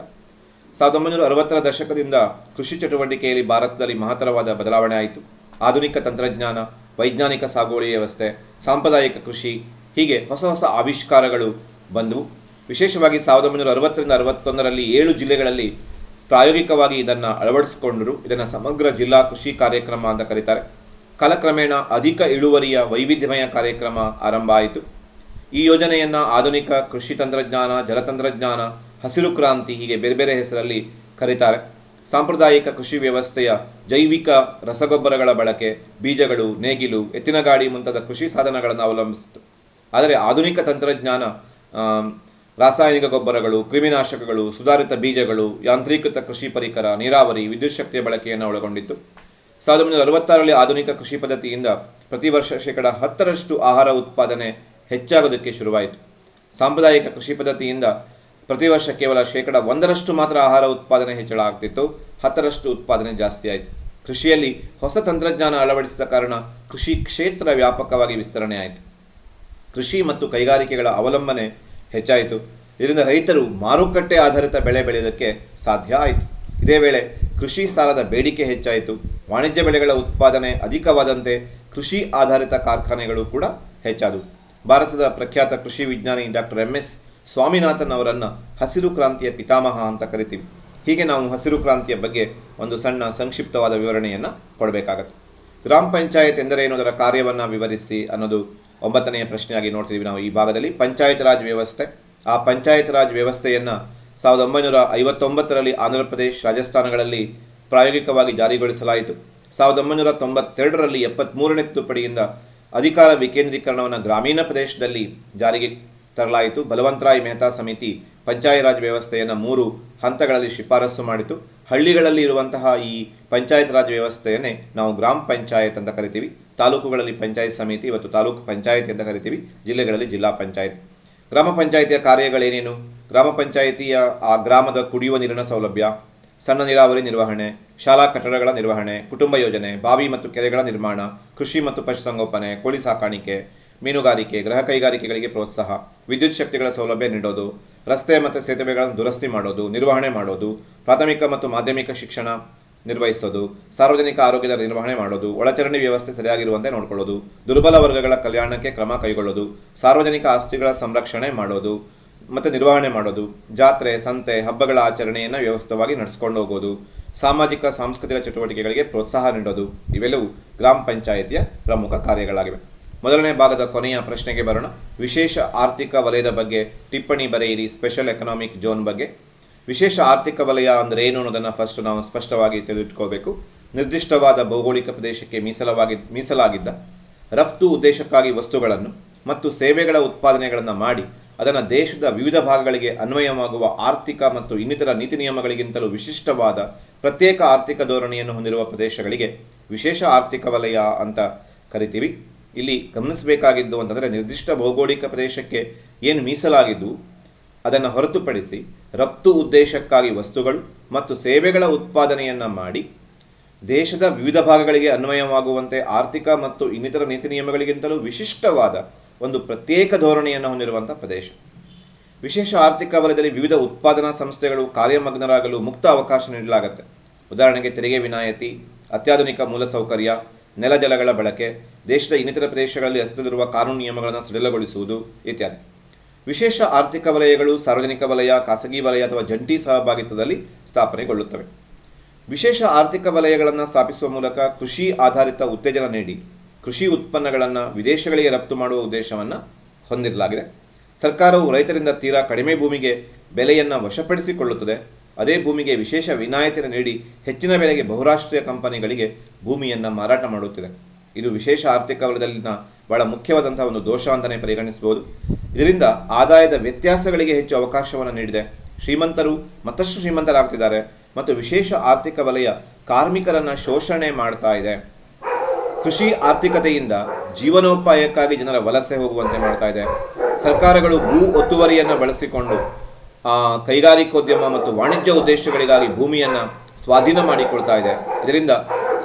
ಸಾವಿರದ ಒಂಬೈನೂರ ಅರವತ್ತರ ದಶಕದಿಂದ ಕೃಷಿ ಚಟುವಟಿಕೆಯಲ್ಲಿ ಭಾರತದಲ್ಲಿ ಮಹತ್ತರವಾದ ಬದಲಾವಣೆ ಆಯಿತು. ಆಧುನಿಕ ತಂತ್ರಜ್ಞಾನ, ವೈಜ್ಞಾನಿಕ ಸಾಗುವಳಿ ವ್ಯವಸ್ಥೆ, ಸಾಂಪ್ರದಾಯಿಕ ಕೃಷಿ, ಹೀಗೆ ಹೊಸ ಹೊಸ ಆವಿಷ್ಕಾರಗಳು ಬಂದವು. ವಿಶೇಷವಾಗಿ ಸಾವಿರದ ಒಂಬೈನೂರ ಅರವತ್ತರಿಂದ ಅರವತ್ತೊಂದರಲ್ಲಿ ಏಳು ಜಿಲ್ಲೆಗಳಲ್ಲಿ ಪ್ರಾಯೋಗಿಕವಾಗಿ ಇದನ್ನು ಅಳವಡಿಸಿಕೊಂಡರು. ಇದನ್ನು ಸಮಗ್ರ ಜಿಲ್ಲಾ ಕೃಷಿ ಕಾರ್ಯಕ್ರಮ ಅಂತ ಕರೀತಾರೆ. ಕಾಲಕ್ರಮೇಣ ಅಧಿಕ ಇಳುವರಿಯ ವೈವಿಧ್ಯಮಯ ಕಾರ್ಯಕ್ರಮ ಆರಂಭ ಆಯಿತು. ಈ ಯೋಜನೆಯನ್ನು ಆಧುನಿಕ ಕೃಷಿ ತಂತ್ರಜ್ಞಾನ, ಜಲತಂತ್ರಜ್ಞಾನ, ಹಸಿರು ಕ್ರಾಂತಿ ಹೀಗೆ ಬೇರೆ ಬೇರೆ ಹೆಸರಲ್ಲಿ ಕರೀತಾರೆ. ಸಾಂಪ್ರದಾಯಿಕ ಕೃಷಿ ವ್ಯವಸ್ಥೆಯ ಜೈವಿಕ ರಸಗೊಬ್ಬರಗಳ ಬಳಕೆ, ಬೀಜಗಳು, ನೇಗಿಲು ಎತ್ತಿನ ಗಾಡಿ ಮುಂತಾದ ಕೃಷಿ ಸಾಧನಗಳನ್ನು ಅವಲಂಬಿಸಿತು ಆದರೆ ಆಧುನಿಕ ತಂತ್ರಜ್ಞಾನ ರಾಸಾಯನಿಕ ಗೊಬ್ಬರಗಳು, ಕ್ರಿಮಿನಾಶಕಗಳು, ಸುಧಾರಿತ ಬೀಜಗಳು, ಯಾಂತ್ರೀಕೃತ ಕೃಷಿ ಪರಿಕರ, ನೀರಾವರಿ, ವಿದ್ಯುತ್ ಶಕ್ತಿಯ ಬಳಕೆಯನ್ನು ಒಳಗೊಂಡಿತ್ತು. ಸಾವಿರದ ಒಂಬೈನೂರ ಅರವತ್ತಾರರಲ್ಲಿ ಆಧುನಿಕ ಕೃಷಿ ಪದ್ಧತಿಯಿಂದ ಪ್ರತಿ ವರ್ಷ ಶೇಕಡ ಹತ್ತರಷ್ಟು ಆಹಾರ ಉತ್ಪಾದನೆ ಹೆಚ್ಚಾಗೋದಕ್ಕೆ ಶುರುವಾಯಿತು. ಸಾಂಪ್ರದಾಯಿಕ ಕೃಷಿ ಪದ್ಧತಿಯಿಂದ ಪ್ರತಿ ವರ್ಷ ಕೇವಲ ಶೇಕಡ ಒಂದರಷ್ಟು ಮಾತ್ರ ಆಹಾರ ಉತ್ಪಾದನೆ ಹೆಚ್ಚಳ ಆಗ್ತಿತ್ತು. ಹತ್ತರಷ್ಟು ಉತ್ಪಾದನೆ ಜಾಸ್ತಿ ಆಯಿತು. ಕೃಷಿಯಲ್ಲಿ ಹೊಸ ತಂತ್ರಜ್ಞಾನ ಅಳವಡಿಸಿದ ಕಾರಣ ಕೃಷಿ ಕ್ಷೇತ್ರ ವ್ಯಾಪಕವಾಗಿ ವಿಸ್ತರಣೆ ಆಯಿತು. ಕೃಷಿ ಮತ್ತು ಕೈಗಾರಿಕೆಗಳ ಅವಲಂಬನೆ ಹೆಚ್ಚಾಯಿತು. ಇದರಿಂದ ರೈತರು ಮಾರುಕಟ್ಟೆ ಆಧಾರಿತ ಬೆಳೆ ಬೆಳೆಯೋದಕ್ಕೆ ಸಾಧ್ಯ ಆಯಿತು. ಇದೇ ವೇಳೆ ಕೃಷಿ ಸಾಲದ ಬೇಡಿಕೆ ಹೆಚ್ಚಾಯಿತು. ವಾಣಿಜ್ಯ ಬೆಳೆಗಳ ಉತ್ಪಾದನೆ ಅಧಿಕವಾದಂತೆ ಕೃಷಿ ಆಧಾರಿತ ಕಾರ್ಖಾನೆಗಳು ಕೂಡ ಹೆಚ್ಚಾದವು. ಭಾರತದ ಪ್ರಖ್ಯಾತ ಕೃಷಿ ವಿಜ್ಞಾನಿ ಡಾಕ್ಟರ್ ಎಂ ಎಸ್ ಸ್ವಾಮಿನಾಥನ್ ಅವರನ್ನು ಹಸಿರು ಕ್ರಾಂತಿಯ ಪಿತಾಮಹ ಅಂತ ಕರಿತೀವಿ. ಹೀಗೆ ನಾವು ಹಸಿರು ಕ್ರಾಂತಿಯ ಬಗ್ಗೆ ಒಂದು ಸಣ್ಣ ಸಂಕ್ಷಿಪ್ತವಾದ ವಿವರಣೆಯನ್ನು ಕೊಡಬೇಕಾಗತ್ತೆ. ಗ್ರಾಮ ಪಂಚಾಯತ್ ಎಂದರೆ ಏನೋದರ ಕಾರ್ಯವನ್ನು ವಿವರಿಸಿ ಅನ್ನೋದು ಒಂಬತ್ತನೆಯ ಪ್ರಶ್ನೆಯಾಗಿ ನೋಡ್ತಿದ್ದೀವಿ ನಾವು ಈ ಭಾಗದಲ್ಲಿ. ಪಂಚಾಯತ್ ರಾಜ್ ವ್ಯವಸ್ಥೆ. ಆ ಪಂಚಾಯತ್ ರಾಜ್ ವ್ಯವಸ್ಥೆಯನ್ನು ಸಾವಿರದ ಒಂಬೈನೂರ ಐವತ್ತೊಂಬತ್ತರಲ್ಲಿ ಆಂಧ್ರ ಪ್ರದೇಶ್ ರಾಜಸ್ಥಾನಗಳಲ್ಲಿ ಪ್ರಾಯೋಗಿಕವಾಗಿ ಜಾರಿಗೊಳಿಸಲಾಯಿತು. ಸಾವಿರದ ಒಂಬೈನೂರ ತೊಂಬತ್ತೆರಡರಲ್ಲಿ ಎಪ್ಪತ್ತ್ಮೂರನೇ ತಿದ್ದುಪಡಿಯಿಂದ ಅಧಿಕಾರ ವಿಕೇಂದ್ರೀಕರಣವನ್ನು ಗ್ರಾಮೀಣ ಪ್ರದೇಶದಲ್ಲಿ ಜಾರಿಗೆ ತರಲಾಯಿತು. ಬಲವಂತರಾಯ್ ಮೆಹ್ತಾ ಸಮಿತಿ ಪಂಚಾಯತ್ ರಾಜ್ ವ್ಯವಸ್ಥೆಯನ್ನು ಮೂರು ಹಂತಗಳಲ್ಲಿ ಶಿಫಾರಸು ಮಾಡಿತು. ಹಳ್ಳಿಗಳಲ್ಲಿ ಇರುವಂತಹ ಈ ಪಂಚಾಯತ್ ರಾಜ್ ವ್ಯವಸ್ಥೆಯನ್ನೇ ನಾವು ಗ್ರಾಮ ಪಂಚಾಯತ್ ಅಂತ ಕರಿತೀವಿ. ತಾಲೂಕುಗಳಲ್ಲಿ ಪಂಚಾಯತ್ ಸಮಿತಿ ಇವತ್ತು ತಾಲೂಕು ಪಂಚಾಯತ್ ಅಂತ ಕರಿತೀವಿ. ಜಿಲ್ಲೆಗಳಲ್ಲಿ ಜಿಲ್ಲಾ ಪಂಚಾಯತ್. ಗ್ರಾಮ ಪಂಚಾಯಿತಿಯ ಕಾರ್ಯಗಳೇನೇನು? ಗ್ರಾಮ ಪಂಚಾಯಿತಿಯ ಆ ಗ್ರಾಮದ ಕುಡಿಯುವ ನೀರಿನ ಸೌಲಭ್ಯ, ಸಣ್ಣ ನೀರಾವರಿ ನಿರ್ವಹಣೆ ಶಾಲಾ ಕಟ್ಟಡಗಳ ನಿರ್ವಹಣೆ, ಕುಟುಂಬ ಯೋಜನೆ, ಬಾವಿ ಮತ್ತು ಕೆರೆಗಳ ನಿರ್ಮಾಣ, ಕೃಷಿ ಮತ್ತು ಪಶುಸಂಗೋಪನೆ ಕೋಳಿ ಸಾಕಾಣಿಕೆ ಮೀನುಗಾರಿಕೆ, ಗೃಹ ಕೈಗಾರಿಕೆಗಳಿಗೆ ಪ್ರೋತ್ಸಾಹ, ವಿದ್ಯುತ್ ಶಕ್ತಿಗಳ ಸೌಲಭ್ಯ ನೀಡೋದು, ರಸ್ತೆ ಮತ್ತು ಸೇತುವೆಗಳನ್ನು ದುರಸ್ತಿ ಮಾಡೋದು, ನಿರ್ವಹಣೆ ಮಾಡೋದು, ಪ್ರಾಥಮಿಕ ಮತ್ತು ಮಾಧ್ಯಮಿಕ ಶಿಕ್ಷಣ ನಿರ್ವಹಿಸೋದು, ಸಾರ್ವಜನಿಕ ಆರೋಗ್ಯದ ನಿರ್ವಹಣೆ ಮಾಡೋದು, ಒಳಚರಂಡಿ ವ್ಯವಸ್ಥೆ ಸರಿಯಾಗಿರುವಂತೆ ನೋಡ್ಕೊಳ್ಳೋದು, ದುರ್ಬಲ ವರ್ಗಗಳ ಕಲ್ಯಾಣಕ್ಕೆ ಕ್ರಮ ಕೈಗೊಳ್ಳೋದು, ಸಾರ್ವಜನಿಕ ಆಸ್ತಿಗಳ ಸಂರಕ್ಷಣೆ ಮಾಡೋದು ಮತ್ತು ನಿರ್ವಹಣೆ ಮಾಡೋದು, ಜಾತ್ರೆ, ಸಂತೆ, ಹಬ್ಬಗಳ ಆಚರಣೆಯನ್ನು ವ್ಯವಸ್ಥಿತವಾಗಿ ನಡೆಸ್ಕೊಂಡು ಹೋಗೋದು ಸಾಮಾಜಿಕ, ಸಾಂಸ್ಕೃತಿಕ ಚಟುವಟಿಕೆಗಳಿಗೆ ಪ್ರೋತ್ಸಾಹ ನೀಡೋದು ಇವೆಲ್ಲವೂ ಗ್ರಾಮ ಪಂಚಾಯಿತಿಯ ಪ್ರಮುಖ ಕಾರ್ಯಗಳಾಗಿವೆ. ಮೊದಲನೇ ಭಾಗದ ಕೊನೆಯ ಪ್ರಶ್ನೆಗೆ ಬರೋಣ. ವಿಶೇಷ ಆರ್ಥಿಕ ವಲಯದ ಬಗ್ಗೆ ಟಿಪ್ಪಣಿ ಬರೆಯಿರಿ ಸ್ಪೆಷಲ್ ಎಕನಾಮಿಕ್ ಝೋನ್ ಬಗ್ಗೆ. ವಿಶೇಷ ಆರ್ಥಿಕ ವಲಯ ಅಂದರೆ ಏನು ಅನ್ನೋದನ್ನು ಫಸ್ಟ್ ನಾವು ಸ್ಪಷ್ಟವಾಗಿ ತಿಳಿದಿಟ್ಕೋಬೇಕು ನಿರ್ದಿಷ್ಟವಾದ ಭೌಗೋಳಿಕ ಪ್ರದೇಶಕ್ಕೆ ಮೀಸಲಾಗಿ, ಮೀಸಲಾಗಿದ್ದ ರಫ್ತು ಉದ್ದೇಶಕ್ಕಾಗಿ ವಸ್ತುಗಳನ್ನು ಮತ್ತು ಸೇವೆಗಳ ಉತ್ಪಾದನೆಗಳನ್ನು ಮಾಡಿ ಅದನ್ನು ದೇಶದ ವಿವಿಧ ಭಾಗಗಳಿಗೆ ಅನ್ವಯವಾಗುವ ಆರ್ಥಿಕ ಮತ್ತು ಇನ್ನಿತರ ನೀತಿ ನಿಯಮಗಳಿಗಿಂತಲೂ ವಿಶಿಷ್ಟವಾದ ಪ್ರತ್ಯೇಕ ಆರ್ಥಿಕ ಧೋರಣೆಯನ್ನು ಹೊಂದಿರುವ ಪ್ರದೇಶಗಳಿಗೆ ವಿಶೇಷ ಆರ್ಥಿಕ ವಲಯ ಅಂತ ಕರಿತೀವಿ. ಇಲ್ಲಿ ಗಮನಿಸಬೇಕಾಗಿದ್ದು ಅಂತಂದರೆ ನಿರ್ದಿಷ್ಟ ಭೌಗೋಳಿಕ ಪ್ರದೇಶಕ್ಕೆ ಏನು ಮೀಸಲಾಗಿದ್ದು, ಅದನ್ನು ಹೊರತುಪಡಿಸಿ ರಫ್ತು ಉದ್ದೇಶಕ್ಕಾಗಿ ವಸ್ತುಗಳು ಮತ್ತು ಸೇವೆಗಳ ಉತ್ಪಾದನೆಯನ್ನು ಮಾಡಿ, ದೇಶದ ವಿವಿಧ ಭಾಗಗಳಿಗೆ ಅನ್ವಯವಾಗುವಂತೆ ಆರ್ಥಿಕ ಮತ್ತು ಇನ್ನಿತರ ನೀತಿ ನಿಯಮಗಳಿಗಿಂತಲೂ ವಿಶಿಷ್ಟವಾದ ಒಂದು ಪ್ರತ್ಯೇಕ ಧೋರಣೆಯನ್ನು ಹೊಂದಿರುವಂಥ ಪ್ರದೇಶ. ವಿಶೇಷ ಆರ್ಥಿಕ ವಲಯದಲ್ಲಿ ವಿವಿಧ ಉತ್ಪಾದನಾ ಸಂಸ್ಥೆಗಳು ಕಾರ್ಯಮಗ್ನರಾಗಲು ಮುಕ್ತ ಅವಕಾಶ ನೀಡಲಾಗುತ್ತೆ. ಉದಾಹರಣೆಗೆ ತೆರಿಗೆ ವಿನಾಯಿತಿ, ಅತ್ಯಾಧುನಿಕ ಮೂಲಸೌಕರ್ಯ ನೆಲಜಲಗಳ ಬಳಕೆ, ದೇಶದ ಇನ್ನಿತರ ಪ್ರದೇಶಗಳಲ್ಲಿ ಅಸ್ತಿತ್ವದಲ್ಲಿರುವ ಕಾನೂನು ನಿಯಮಗಳನ್ನು ಸಡಿಲಗೊಳಿಸುವುದು ಇತ್ಯಾದಿ. ವಿಶೇಷ ಆರ್ಥಿಕ ವಲಯಗಳು ಸಾರ್ವಜನಿಕ ವಲಯ, ಖಾಸಗಿ ವಲಯ ಅಥವಾ ಜಂಟಿ ಸಹಭಾಗಿತ್ವದಲ್ಲಿ ಸ್ಥಾಪನೆಗೊಳ್ಳುತ್ತವೆ. ವಿಶೇಷ ಆರ್ಥಿಕ ವಲಯಗಳನ್ನು ಸ್ಥಾಪಿಸುವ ಮೂಲಕ ಕೃಷಿ ಆಧಾರಿತ ಉತ್ತೇಜನ ನೀಡಿ ಕೃಷಿ ಉತ್ಪನ್ನಗಳನ್ನು ವಿದೇಶಗಳಿಗೆ ರಫ್ತು ಮಾಡುವ ಉದ್ದೇಶವನ್ನು ಹೊಂದಿರಲಾಗಿದೆ. ಸರ್ಕಾರವು ರೈತರಿಂದ ತೀರಾ ಕಡಿಮೆ ಭೂಮಿಗೆ ಬೆಲೆಯನ್ನು ವಶಪಡಿಸಿಕೊಳ್ಳುತ್ತದೆ. ಅದೇ ಭೂಮಿಗೆ ವಿಶೇಷ ವಿನಾಯಿತಿಯನ್ನು ನೀಡಿ ಹೆಚ್ಚಿನ ಬೆಲೆಗೆ ಬಹುರಾಷ್ಟ್ರೀಯ ಕಂಪನಿಗಳಿಗೆ ಭೂಮಿಯನ್ನು ಮಾರಾಟ ಮಾಡುತ್ತಿದೆ. ಇದು ವಿಶೇಷ ಆರ್ಥಿಕ ವಲಯದಲ್ಲಿನ ಬಹಳ ಮುಖ್ಯವಾದಂತಹ ಒಂದು ದೋಷ ಅಂತಲೇ ಪರಿಗಣಿಸಬಹುದು. ಇದರಿಂದ ಆದಾಯದ ವ್ಯತ್ಯಾಸಗಳಿಗೆ ಹೆಚ್ಚು ಅವಕಾಶವನ್ನು ನೀಡಿದೆ. ಶ್ರೀಮಂತರು ಮತ್ತಷ್ಟು ಶ್ರೀಮಂತರಾಗ್ತಿದ್ದಾರೆ ಮತ್ತು ವಿಶೇಷ ಆರ್ಥಿಕ ವಲಯ ಕಾರ್ಮಿಕರನ್ನು ಶೋಷಣೆ ಮಾಡ್ತಾ ಇದೆ. ಕೃಷಿ ಆರ್ಥಿಕತೆಯಿಂದ ಜೀವನೋಪಾಯಕ್ಕಾಗಿ ಜನರ ವಲಸೆ ಹೋಗುವಂತೆ ಮಾಡ್ತಾ ಇದೆ. ಸರ್ಕಾರಗಳು ಭೂ ಒತ್ತುವರಿಯನ್ನು ಬಳಸಿಕೊಂಡು ಕೈಗಾರಿಕೋದ್ಯಮ ಮತ್ತು ವಾಣಿಜ್ಯ ಉದ್ದೇಶಗಳಿಗಾಗಿ ಭೂಮಿಯನ್ನು ಸ್ವಾಧೀನ ಮಾಡಿಕೊಳ್ತಾ ಇದೆ. ಇದರಿಂದ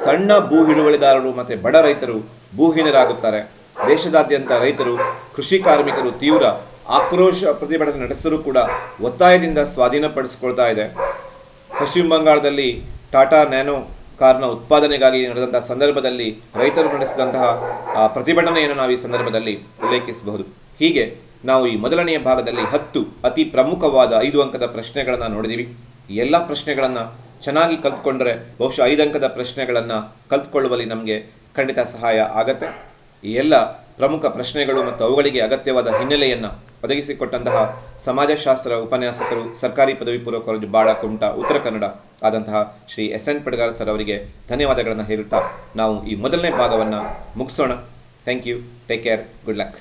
ಸಣ್ಣ ಭೂ ಹಿಡುವಳಿದಾರರು ಮತ್ತು ಬಡ ರೈತರು ಭೂಹೀನರಾಗುತ್ತಾರೆ. ದೇಶದಾದ್ಯಂತ ರೈತರು, ಕೃಷಿ ಕಾರ್ಮಿಕರು ತೀವ್ರ ಆಕ್ರೋಶ ಪ್ರತಿಭಟನೆ ನಡೆಸಲು ಕೂಡ ಒತ್ತಾಯದಿಂದ ಸ್ವಾಧೀನಪಡಿಸಿಕೊಳ್ತಾ ಇದೆ. ಪಶ್ಚಿಮ ಬಂಗಾಳದಲ್ಲಿ ಟಾಟಾ ನ್ಯಾನೋ ಕಾರ್ನ ಉತ್ಪಾದನೆಗಾಗಿ ನಡೆದಂತಹ ಸಂದರ್ಭದಲ್ಲಿ ರೈತರು ನಡೆಸಿದಂತಹ ಪ್ರತಿಭಟನೆಯನ್ನು ನಾವು ಈ ಸಂದರ್ಭದಲ್ಲಿ ಉಲ್ಲೇಖಿಸಬಹುದು. ಹೀಗೆ ನಾವು ಈ ಮೊದಲನೆಯ ಭಾಗದಲ್ಲಿ ಹತ್ತು ಅತಿ ಪ್ರಮುಖವಾದ ಐದು ಅಂಕದ ಪ್ರಶ್ನೆಗಳನ್ನು ನೋಡಿದ್ದೀವಿ ಈ ಎಲ್ಲ ಪ್ರಶ್ನೆಗಳನ್ನು ಚೆನ್ನಾಗಿ ಕಲ್ತ್ಕೊಂಡ್ರೆ ಬಹುಶಃ ಐದು ಅಂಕದ ಪ್ರಶ್ನೆಗಳನ್ನು ಕಲ್ತ್ಕೊಳ್ಳುವಲ್ಲಿ ನಮಗೆ ಖಂಡಿತ ಸಹಾಯ ಆಗತ್ತೆ. ಈ ಎಲ್ಲ ಪ್ರಮುಖ ಪ್ರಶ್ನೆಗಳು ಮತ್ತು ಅವುಗಳಿಗೆ ಅಗತ್ಯವಾದ ಹಿನ್ನೆಲೆಯನ್ನು ಒದಗಿಸಿಕೊಟ್ಟಂತಹ ಸಮಾಜಶಾಸ್ತ್ರ ಉಪನ್ಯಾಸಕರು ಸರ್ಕಾರಿ ಪದವಿ ಪೂರ್ವ ಕಾಲೇಜು ಬಾಳ ಕುಮಟಾ ಉತ್ತರ ಕನ್ನಡ ಆದಂತಹ Shri S N Padgar sir ಅವರಿಗೆ ಧನ್ಯವಾದಗಳನ್ನು ಹೇಳುತ್ತಾ ನಾವು ಈ ಮೊದಲನೇ ಭಾಗವನ್ನು ಮುಗಿಸೋಣ. Thank you take care good luck